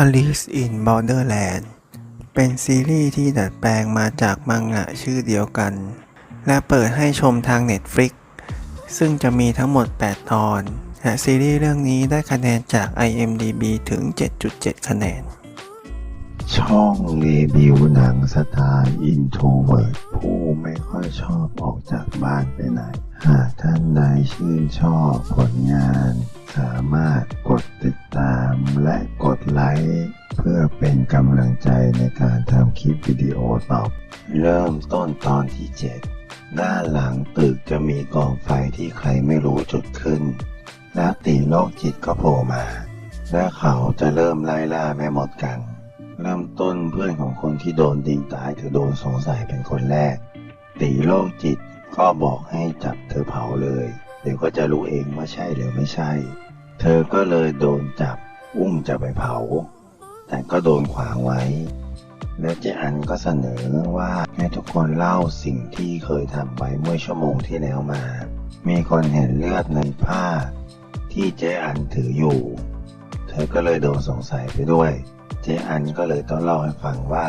Alice in Borderland เป็นซีรีส์ที่ดัดแปลงมาจากมังงะชื่อเดียวกัน และเปิดให้ชมทาง Netflix ซึ่งจะมีทั้งหมด 8 ตอนและซีรีส์เรื่องนี้ได้คะแนนจาก IMDb ถึง 7.7 คะแนน ช่องรีวิวหนังสไตล์อินโทรเวิร์ดผู้ไม่ค่อยชอบออกจากบ้านไปไหน หากท่านใดชื่นชอบผลงาน สามารถกดติด ตามและกดไลค์เพื่อเป็นกำลังใจในการทำคลิปวิดีโอต่อเริ่มต้นตอนที่ 7 ด้านหลังตึกจะมีกองไฟที่ใครไม่รู้จุดขึ้นแล้วตีโรคจิตก็โผล่มา และเขาจะเริ่มไล่ล่าแม่หมดกัน เริ่มต้นเพื่อนของคนที่โดนยิงตายเธอโดนสงสัยเป็นคนแรก ตีโรคจิตก็บอกให้จับเธอเผาเลย เดี๋ยวก็จะรู้เองว่าใช่หรือไม่ใช่ เธอก็เลยโดนจับอุ้มจะไปเผา แต่ก็โดนขวางไว้ และเจอันก็เสนอว่าให้ทุกคนเล่าสิ่งที่เคยทำไว้เมื่อชั่วโมงที่แล้วมา มีคนเห็นเลือดในผ้า ที่เจอันถืออยู่ เธอก็เลยโดนสงสัยไปด้วย เจอันก็เลยต้องเล่าให้ฟังว่า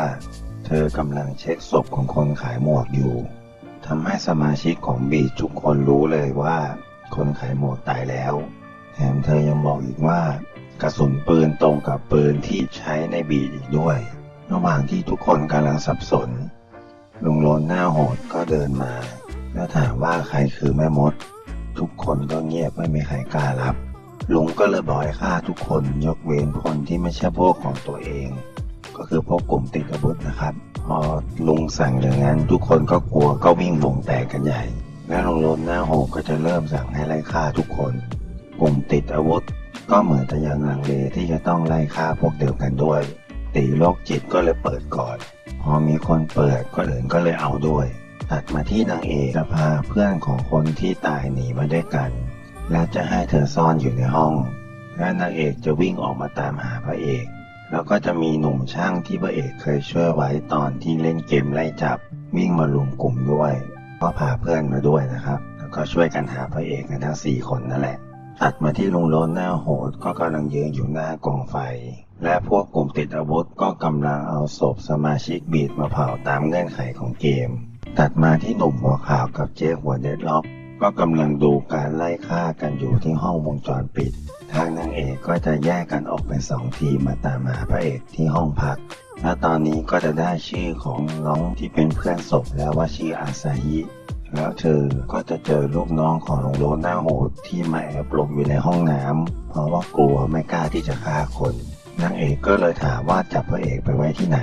เธอกำลังเช็คศพของคนขายหมวกอยู่ทำให้สมาชิกของบีทุกคนรู้เลยว่า คนขายหมวกตายแล้ว แถมเธอยังบอกอีกว่ากระสุนปืนตรงกับปืนที่ใช้ในบีอีกด้วย ระหว่างที่ทุกคนกำลังสับสน ลุงโลนหน้าโหดก็เดินมา แล้วถามว่าใครคือแม่มด ทุกคนก็เงียบไม่มีใครกล้ารับ ลุงก็เลยบอกให้ฆ่าทุกคนยกเว้นคนที่ไม่ใช่พวกของตัวเอง ก็คือพวกกลุ่มติดอาวุธนะครับ พอลุงสั่งอย่างนั้น ทุกคนก็กลัวก็วิ่งวงแตกกันใหญ่ และลุงโลนหน้าโหดก็จะเริ่มสั่งให้ไล่ฆ่าทุกคน ลุ่มติดอาวุธ ก็เหมือนแต่ยังลังเลที่จะต้องไล่ฆ่าพวกเดียวกันด้วย ตีโรคจิตก็เลยเปิดก่อน พอมีคนเปิดก็อื่นก็เลยเอาด้วย ตัดมาที่นางเอกจะพาเพื่อนของคนที่ตายหนีมาด้วยกัน และจะให้เธอซ่อนอยู่ในห้อง และนางเอกจะวิ่งออกมาตามหาพระเอก แล้วก็จะมีหนุ่มช่างที่พระเอกเคยช่วยไว้ตอนที่เล่นเกมไล่จับ วิ่งมารวมกลุ่มด้วย ก็พาเพื่อนมาด้วยนะครับแล้วก็ช่วยกันหาพระเอกกันทั้งสี่คนนั่นแหละ ตัดมาที่ลุงโลนหน้าโหดก็กำลังยืนอยู่หน้ากองไฟ และพวกกลุ่มติดอาวุธก็กำลังเอาศพสมาชิกบีดมาเผาตามเงื่อนไขของเกม ตัดมาที่หนุ่มหัวขาวกับเจ๊หัวเด็ดล็อกก็กำลังดูการไล่ฆ่ากันอยู่ที่ห้องวงจรปิด ทางนางเอกก็จะแยกกันออกเป็นสองทีมมาตามหาพระเอกที่ห้องพัก และตอนนี้ก็จะได้ชื่อของน้องที่เป็นเพื่อนศพแล้วว่าชื่ออาซาฮิ แล้วเธอก็จะเจอลูกน้องของลุงโลนหน้าโหดที่มาแอบหลบอยู่ในห้องน้ำเพราะว่ากลัวไม่กล้าที่จะฆ่าคนนางเอกก็เลยถามว่าจับพระเอกไปไว้ที่ไหน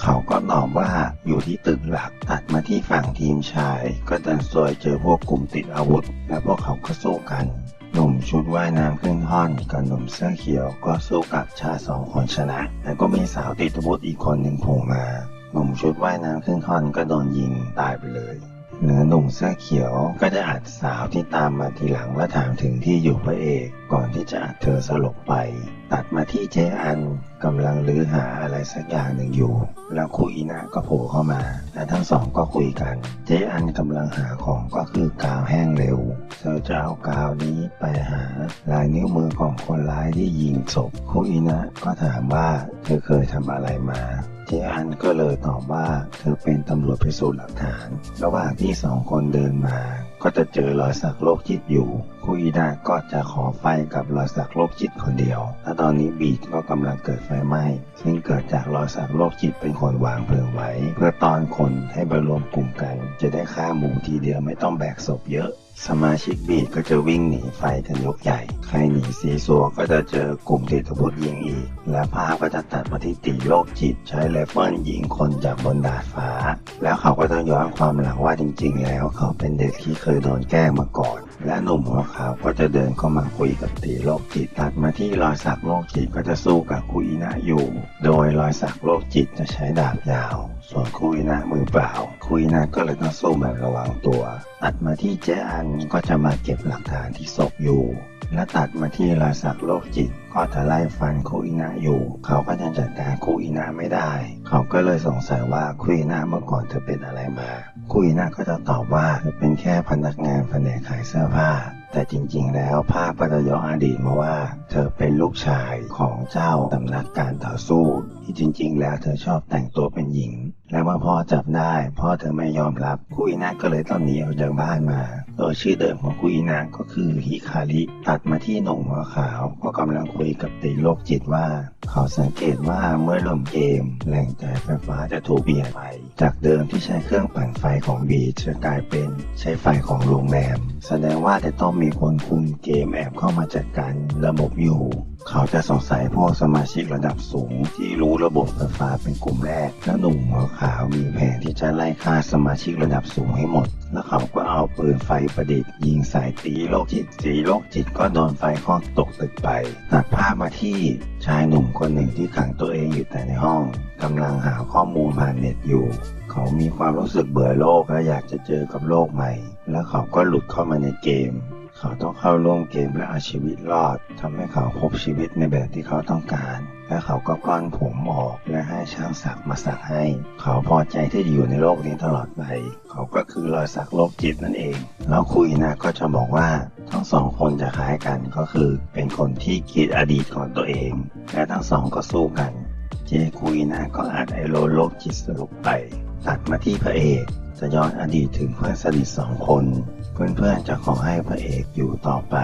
เขาก็ตอบว่าอยู่ที่ตึกหลักตัดมาที่ฝั่งทีมชาย ก็ดันซวยเจอพวกกลุ่มติดอาวุธ และพวกเขาก็สู้กัน หนุ่มชุดว่ายน้ำครึ่งท่อนกับหนุ่มเสื้อเขียวก็สู้กับชายสองคนชนะแต่ก็มีสาวติดอาวุธอีกคนหนึ่งโผล่มา หนุ่มชุดว่ายน้ำครึ่งท่อนก็โดนยิงตายไปเลย หนือหนุ่มเสื้อเขียวก็ได้อัดสาวที่ตามมาทีหลังและถามถึงที่อยู่พระเอกก่อนที่จะอัดเธอสลบไป ตัดมาที่เจอันกำลังลื้อหาอะไรสักอย่างหนึ่งอยู่ แล้วคุยนะก็โผล่เข้ามา และทั้งสองก็คุยกัน เจอันกำลังหาของก็คือกาวแห้งเร็ว เธอจะเอากาวนี้ไปหาลายนิ้วมือของคนร้ายที่ยิงศพคุยนะก็ถามว่าเธอเคยทำอะไรมาเจอันก็เลยตอบว่าเธอเป็นตำรวจพิสูจน์หลักฐาน ระหว่างที่สองคนเดินมา ก็จะเจอรอยสักโรคจิตอยู่ คุยดาก็จะขอไฟกับรอยสักโรคจิตคนเดียว และตอนนี้บีดก็กำลังเกิดไฟไหม้ ซึ่งเกิดจากรอยสักโรคจิตเป็นคนวางเพลิงไว้ เพื่อตอนคนให้ไปรวมกลุ่มกัน จะได้ฆ่าหมู่ทีเดียวไม่ต้องแบกศพเยอะ สมาชิกบีดก็จะวิ่งหนีไฟกันยกใหญ่ ใครหนีซีซัวก็จะเจอกลุ่มติดอาวุธยิงอีก และภาพก็จะตัดมาที่ตีโรคจิตใช้ไรเฟิลยิงคนจากบนดาดฟ้า แล้วเขาก็ต้องย้อนความหลังว่าจริง ๆ แล้วเขาเป็นเด็กที่เคยโดนแกล้งมาก่อน และหนุ่มหัวขาวก็จะเดินเข้ามาคุยกับตีโรคจิต ตัดมาที่รอยสักโรคจิตก็จะสู้กับคุยนะอยู่ โดยรอยสักโรคจิตจะใช้ดาบยาว ส่วนคุยนะมือเปล่า คุยนะก็เลยต้องสู้แบบระวังตัว ตัดมาที่เจอันก็จะมาเก็บหลักฐานที่ศพอยู่ และตัดมาที่รอยสักโรคจิต ก็จะไล่ฟันคุยนะอยู่ เขาก็ยังจัดการคุยนะไม่ได้ เขาก็เลยสงสัยว่าคุยนะเมื่อก่อนเธอเป็นอะไรมา คุยนะก็จะตอบว่าเธอเป็นแค่พนักงานแผนกขายเสื้อผ้า แต่จริงๆ แล้วภาพก็จะย้อนอดีตมาว่า เธอเป็นลูกชายของเจ้าสำนักการต่อสู้ ที่จริงๆ แล้วเธอชอบแต่งตัวเป็นหญิงและเมื่อพ่อจับได้พ่อเธอไม่ยอมรับคุยนาก็เลยต้องหนีออกจากบ้านมา โดยชื่อเดิมของคุยนาก็คือฮิคาริตัดมาที่หนุ่มหัวขาว ก็กำลังคุยกับตีโลกจิตว่า เขาสังเกตว่าเมื่อลมเกมแหล่งจ่ายไฟฟ้าจะถูกเปลี่ยนไป จากเดิมที่ใช้เครื่องปั่นไฟของบีจะกลายเป็นใช้ไฟของโรงแรม แสดงว่าจะต้องมีคนคุมเกมแอบเข้ามาจัดการระบบอยู่ เขาจะสงสัยพวกสมาชิกระดับสูง ที่รู้ระบบไฟฟ้าเป็นกลุ่มแรก และหนุ่มหัวขาวมีแผนที่จะไล่ฆ่าสมาชิกระดับสูงให้หมด แล้วเขาก็เอาปืนไฟประดิษฐ์ยิงใส่ตีโรคจิตตีโรคจิตก็โดนไฟคลอกตกตึกไปตัดภาพมาที่ชายหนุ่มคนหนึ่งที่ขังตัวเองอยู่แต่ในห้องกำลังหาข้อมูลผ่านเน็ตอยู่ เขามีความรู้สึกเบื่อโลกและอยากจะเจอกับโลกใหม่ แล้วเขาก็หลุดเข้ามาในเกม เขาต้องเข้าร่วมเกมและเอาชีวิตรอดทำให้เขาพบชีวิตในแบบที่เขาต้องการ และเขาก็ก้อนผมออกและให้ช่างสักมาสักให้ เขาพอใจที่จะอยู่ในโลกนี้ตลอดไป เขาก็คือรอยสักโลกจิตนั่นเอง แล้วคุยนะก็จะบอกว่าทั้งสองคนจะคล้ายกันก็คือเป็นคนที่คิดอดีตของตัวเอง และทั้งสองก็สู้กัน เจคุยนะก็อาจไอโลโลกจิตสรุปไป ตัดมาที่พระเอกจะย้อนอดีตถึงเพื่อนสนิทสองคน เพื่อนๆจะขอให้พระเอกอยู่ต่อไป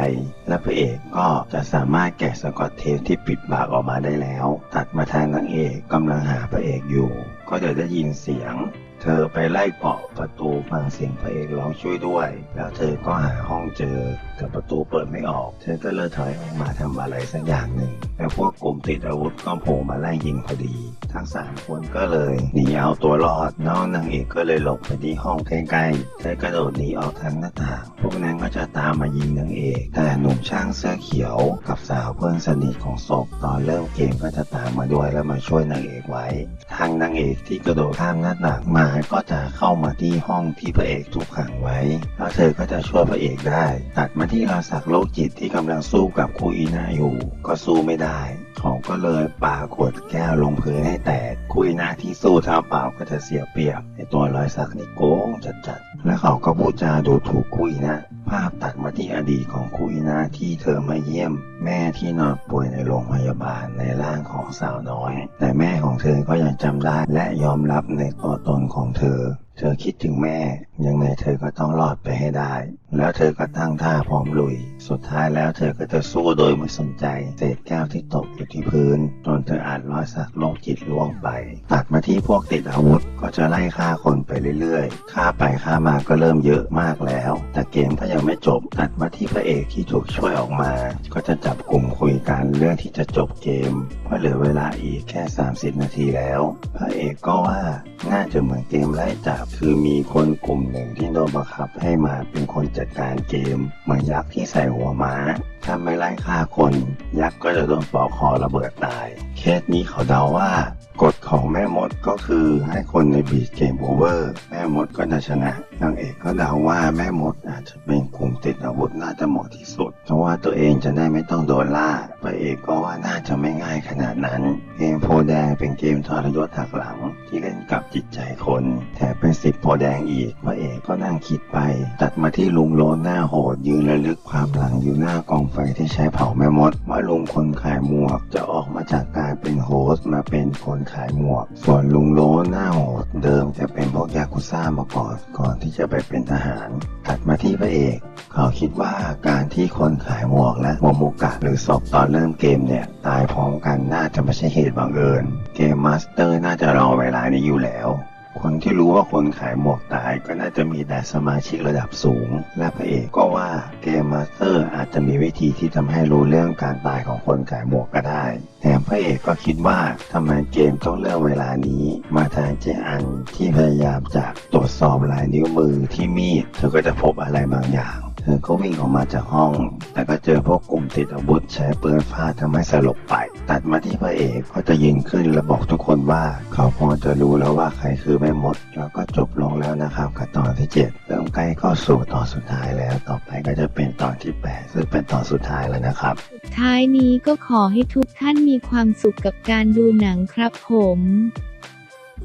และพระเอกก็จะสามารถแกะสกอตเทปที่ปิดปากออกมาได้แล้ว ตัดมาทางนางเอกกำลังหาพระเอกอยู่ ก็จะได้ยินเสียงเธอไปไล่เกาะประตูฟังเสียงพระเอกร้องช่วยด้วย แล้วเธอก็หาห้องเจอ แต่ประตูเปิดไม่ออกเธอก็เลยถอยออกมาทำอะไรสักอย่างหนึ่งแล้วพวกกลุ่มติดอาวุธก็โผล่มาไล่ยิงพอดี ทั้งสามคนก็เลยหนีเอาตัวรอด น้องนางเอกก็เลยหลบไปที่ห้องใกล้ๆเธอกระโดดหนีออกทางหน้าต่าง พวกนั้นก็จะตามมายิงนางเอก แต่หนุ่มช่างเสื้อเขียวกับสาวเพื่อนสนิทของศพตอนเริ่มเกมก็จะตามมาด้วยแล้วมาช่วยนางเอกไว้ ทางนางเอกที่กระโดดข้ามหน้าต่างมาก็จะเข้ามาที่ห้องที่พระเอกถูกขังไว้ แล้วเธอก็จะช่วยพระเอกได้ตัดมาที่ราศักโลกจิตที่กำลังสู้กับคูอีนาอยู่ ก็สู้ไม่ได้ เขาก็เลยปาขวดแก้วลงพื้นให้แตกคุยนาที่สู้เท้าเปล่าก็จะเสียเปรียบไอตัวรอยสักนี่โกงจัดๆและเขาก็พูดจาดูถูกคุยนะภาพตัดมาที่อดีตของคุยนะที่เธอมาเยี่ยม แม่ที่นอนป่วยในโรงพยาบาลในร่างของสาวน้อย แต่แม่ของเธอก็ยังจำได้และยอมรับในตัวตนของเธอ เธอคิดถึงแม่ ยังไงเธอก็ต้องรอดไปให้ได้ แล้วเธอก็ตั้งท่าพร้อมลุย สุดท้ายแล้วเธอก็จะสู้โดยไม่สนใจ เศษแก้วที่ตกอยู่ที่พื้น จนเธออาจรอยสักโรคจิตล่วงไป ตัดมาที่พวกติดอาวุธก็จะไล่ฆ่าคนไปเรื่อยๆ ฆ่าไปฆ่ามาก็เริ่มเยอะมากแล้ว แต่เกมก็ยังไม่จบ ตัดมาที่พระเอกที่ถูกช่วยออกมา ก็จะจับกลุ่มคุยกันเรื่องที่จะจบเกม เพราะเหลือเวลาอีกแค่ 30 นาทีแล้ว พระเอกก็ว่าน่าจะเหมือนเกมไล่จับ คือมีคนกลุ่มหนึ่งที่โดนบังคับให้มาเป็นคนจัดการเกมเหมือนยักษ์ที่ใส่หัวม้าถ้าไม่ไล่ฆ่าคน ยักษ์ก็จะโดนปอกคอระเบิดตาย เคสนี้เขาเดาว่ากฎของแม่มดก็คือให้คนในบีชเกมโอเวอร์แม่มดก็จะชนะนางเอกก็เดาว่าแม่มดอาจจะเป็นกลุ่มติดอาวุธน่าจะเหมาะที่สุด เพราะว่าตัวเองจะได้ไม่ต้องโดนล่าพระเอกก็ว่าน่าจะไม่ง่ายขนาดนั้น เกมโพแดงเป็นเกมทรยศหักหลัง ที่เล่นกับจิตใจคน แถมเป็นสิบโพแดงอีกพระเอกก็นั่งคิดไป ตัดมาที่ลุงโลนหน้าโหดยืนระลึกความหลังอยู่หน้ากองไฟที่ใช้เผาแม่มดว่าลุงคนขายหมวก จะออกมาจากการเป็นโฮสต์มาเป็นคนขายหมวก ส่วนลุงโลนหน้าโหดเดิมจะเป็นพวกยากุซ่ามาก่อนก่อนที่จะไปเป็นทหารตัดมาที่พระเอก เขาคิดว่าการที่คนขายหมวกและโมโมกะหรือศพตอนเริ่มเกมเนี่ยตายพร้อมกันน่าจะไม่ใช่เหตุบังเอิญ เกมมาสเตอร์น่าจะรอเวลานี้อยู่แล้ว คนที่รู้ว่าคนขายหมวกตายก็น่าจะมีแต่สมาชิกระดับสูง และพระเอกก็ว่าเกมมาสเตอร์อาจจะมีวิธีที่ทำให้รู้เรื่องการตายของคนขายหมวกก็ได้แถมพระเอกก็คิดว่าทำไมเกมต้องเลือกเวลานี้ มาทางเจอันที่พยายามจะตรวจสอบลายนิ้วมือที่มีดเธอก็จะพบอะไรบางอย่างเธอก็วิ่งออกมาจากห้อง แต่ก็เจอพวกกลุ่มติดอาวุธใช้ปืนฟาดทำให้สลบไป ตัดมาที่พระเอกก็จะยิงขึ้นและบอกทุกคนว่า เขาพอจะรู้แล้วว่าใครคือแม่มด แล้วก็จบลงแล้วนะครับกับตอนที่ 7 เริ่มใกล้เข้าสู่ตอนสุดท้ายแล้ว ต่อไปก็จะเป็นตอนที่ 8 ซึ่งเป็นตอนสุดท้ายแล้วนะครับ ท้ายนี้ก็ขอให้ทุกท่านมีความสุขกับการดูหนังครับผม